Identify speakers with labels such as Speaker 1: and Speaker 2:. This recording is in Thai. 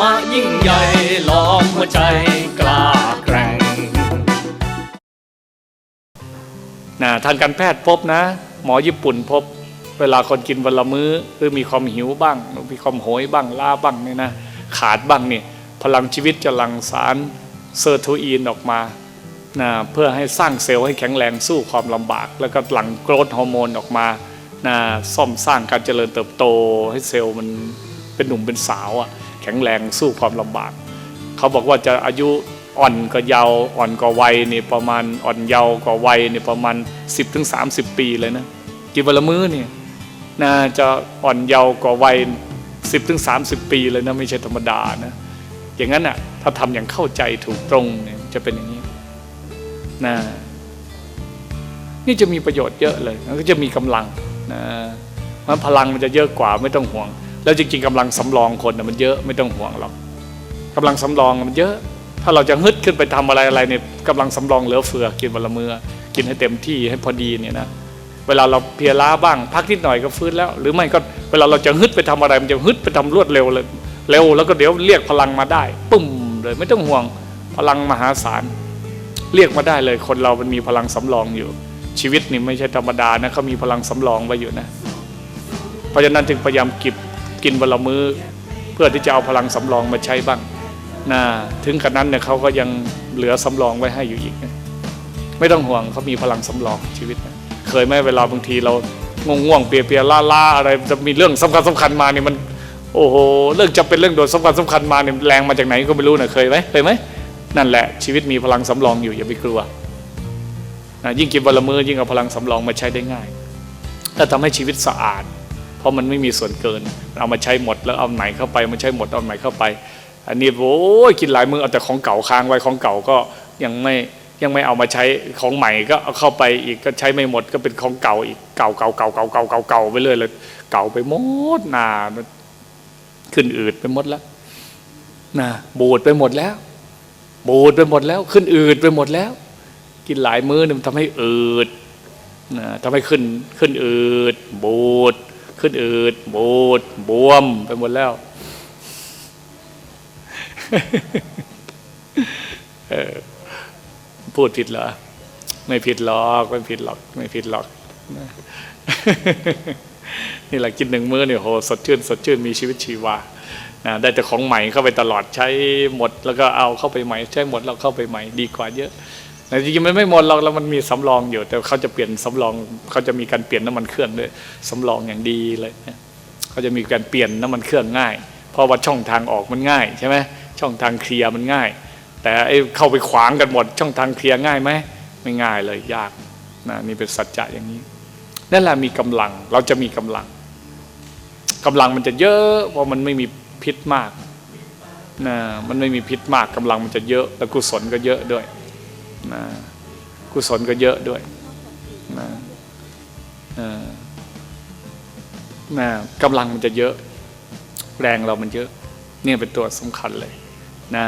Speaker 1: มะยิ่งใหญ่ล้อมหัวใจกล้าแกร่ง
Speaker 2: นะทางการแพทย์พบนะ หมอญี่ปุ่นพบ เวลาคนกินวันละมื้อหรือมีความหิวบ้างมีความโหยบ้างล้าบ้างเนี่ยนะขาดบ้างเนี่ยพลังชีวิตจะหลั่งสารเซอร์โทอีนออกมานะเพื่อให้สร้างเซลล์ให้แข็งแรงสู้ความลำบาก แล้วก็หลั่งโกรทฮอร์โมนออกมานะซ่อมสร้างการเจริญเติบโตให้เซลล์มันเป็นหนุ่มเป็นสาวอะ แข็งแรงสู้ความลำบาก เขาบอกว่าจะอายุอ่อนกว่าเยาว์อ่อนกว่าวัยนี่ประมาณอ่อนเยาว์กว่าวัยนี่ประมาณ 10-30ถึง30ปีเลยนะกินวันละมื้อนี่น่าจะอ่อนเยาว์กว่าวัย10-30ถึง30ปีเลยนะไม่ใช่ธรรมดานะอย่างนั้นอะถ้าทำอย่างเข้าใจถูกตรงเนี่ยจะเป็นอย่างนี้นะนี่จะมีประโยชน์เยอะเลยก็จะมีกำลังนะมันพลังมันจะเยอะกว่าไม่ต้องห่วง แล้วจริงๆกำลังสำรองคนน่มันเยอะไม่ต้องห่วงหรอกกำลังสำรองมันเยอะ ถ้าเราจะฮึดขึ้นไปทำอะไรอะไรเนี่ยกำลังสำรองเหลือเฟือกินวันละมือกินให้เต็มที่ให้พอดีเนี่ยนะเวลาเราเพียล้าบ้าง พักนิดหน่อยก็ฟื้นแล้ว หรือไม่ก็เวลาเราจะฮึดไปทำอะไรมันจะฮึดไปทำรวดเร็วเลยเร็วแล้วก็เดี๋ยวเรียกพลังมาได้ปุ้มเลยไม่ต้องห่วงพลังมหาศาลเรียกมาได้เลย คนเรามันมีพลังสำรองอยู่ ชีวิตนี่ไม่ใช่ธรรมดานะเขามีพลังสำรองไว้อยู่นะ เพราะฉะนั้นจึงพยายามเกิบ กินวันละมื้อ เพื่อที่จะเอาพลังสำรองมาใช้บ้างนะถึงขนาดนั้นเนี่ยเขาก็ยังเหลือสำรองไว้ให้อยู่อีกนะไม่ต้องห่วงเขามีพลังสำรองชีวิตนะเคยไหมเวลาบางทีเราง่วงๆเปียๆล่าๆอะไรจะมีเรื่องสำคัญสำคัญมาเนี่ยมันโอ้โหเรื่องจะเป็นเรื่องโดดสำคัญสำคัญมาเนี่ยแรงมาจากไหนก็ไม่รู้นะเคยไหมเคยไหมนั่นแหละชีวิตมีพลังสำรองอยู่อย่าไปกลัวนะยิ่งกินวันละมื้อยิ่งเอาพลังสำรองมาใช้ได้ง่ายถ้าทำให้ชีวิตสะอาด เพราะมันไม่มีส่วนเกิน เอามาใช้หมดแล้วเอาไหนเข้าไปมาใช้หมดเอาไหนเข้าไป อันนี้โอ้ยกินหลายมือเอาแต่ของเก่าค้างไว้ของเก่าก็ยังไม่ยังไม่เอามาใช้ของใหม่ก็เอาเข้าไปอีกก็ใช้ไม่หมดก็เป็นของเก่าอีกเก่าเก่าเก่าเก่าเก่าเก่าเก่าไปเรื่อยเลยเก่าไปหมดนาขึ้นอืดไปหมดแล้วนะบูดไปหมดแล้วบูดไปหมดแล้ว ขึ้นอืดไปหมดแล้ว กินหลายมื้อเนี่ยมันทำให้อืดนะทำให้ขึ้นขึ้นอืดบูด ขึ้นอืดบูดบวมไปหมดแล้วพูดผิดเหรอ ไม่ผิดหรอกไม่ผิดหรอก ไม่ผิดหรอกนะนี่แหละกินหนึ่งมื้อเนี่ยโหสดชื่นสดชื่นมีชีวิตชีวานะได้แต่ของใหม่เข้าไปตลอดใช้หมด แล้วก็เอาเข้าไปใหม่ ใช้หมดแล้วเข้าไปใหม่ดีกว่าเยอะ แต่จริงๆมันไม่หมดหรอกแล้วมันมีสำรองอยู่ แต่เขาจะเปลี่ยนสำรองเขาจะมีการเปลี่ยนน้ำมันเครื่องด้วยสำรองอย่างดีเลยเขาจะมีการเปลี่ยนน้ำมันเครื่องง่าย เพราะว่าช่องทางออกมันง่ายใช่ไหมช่องทางเคลียร์มันง่าย แต่ไอ้เข้าไปขวางกันหมด ช่องทางเคลียร์ง่ายไหมไม่ง่ายเลยยากนะนี่เป็นสัจจะอย่างนี้นั่นแหละมีกำลังเราจะมีกำลังกำลังมันจะเยอะเพราะมันไม่มีพิษมากนะมันไม่มีพิษมากกำลังมันจะเยอะ แล้วกุศลก็เยอะด้วย นะกุศลก็เยอะด้วยนะนะกำลังมันจะเยอะ แรงเรามันเยอะ เนี่ยเป็นตัวสำคัญเลยนะ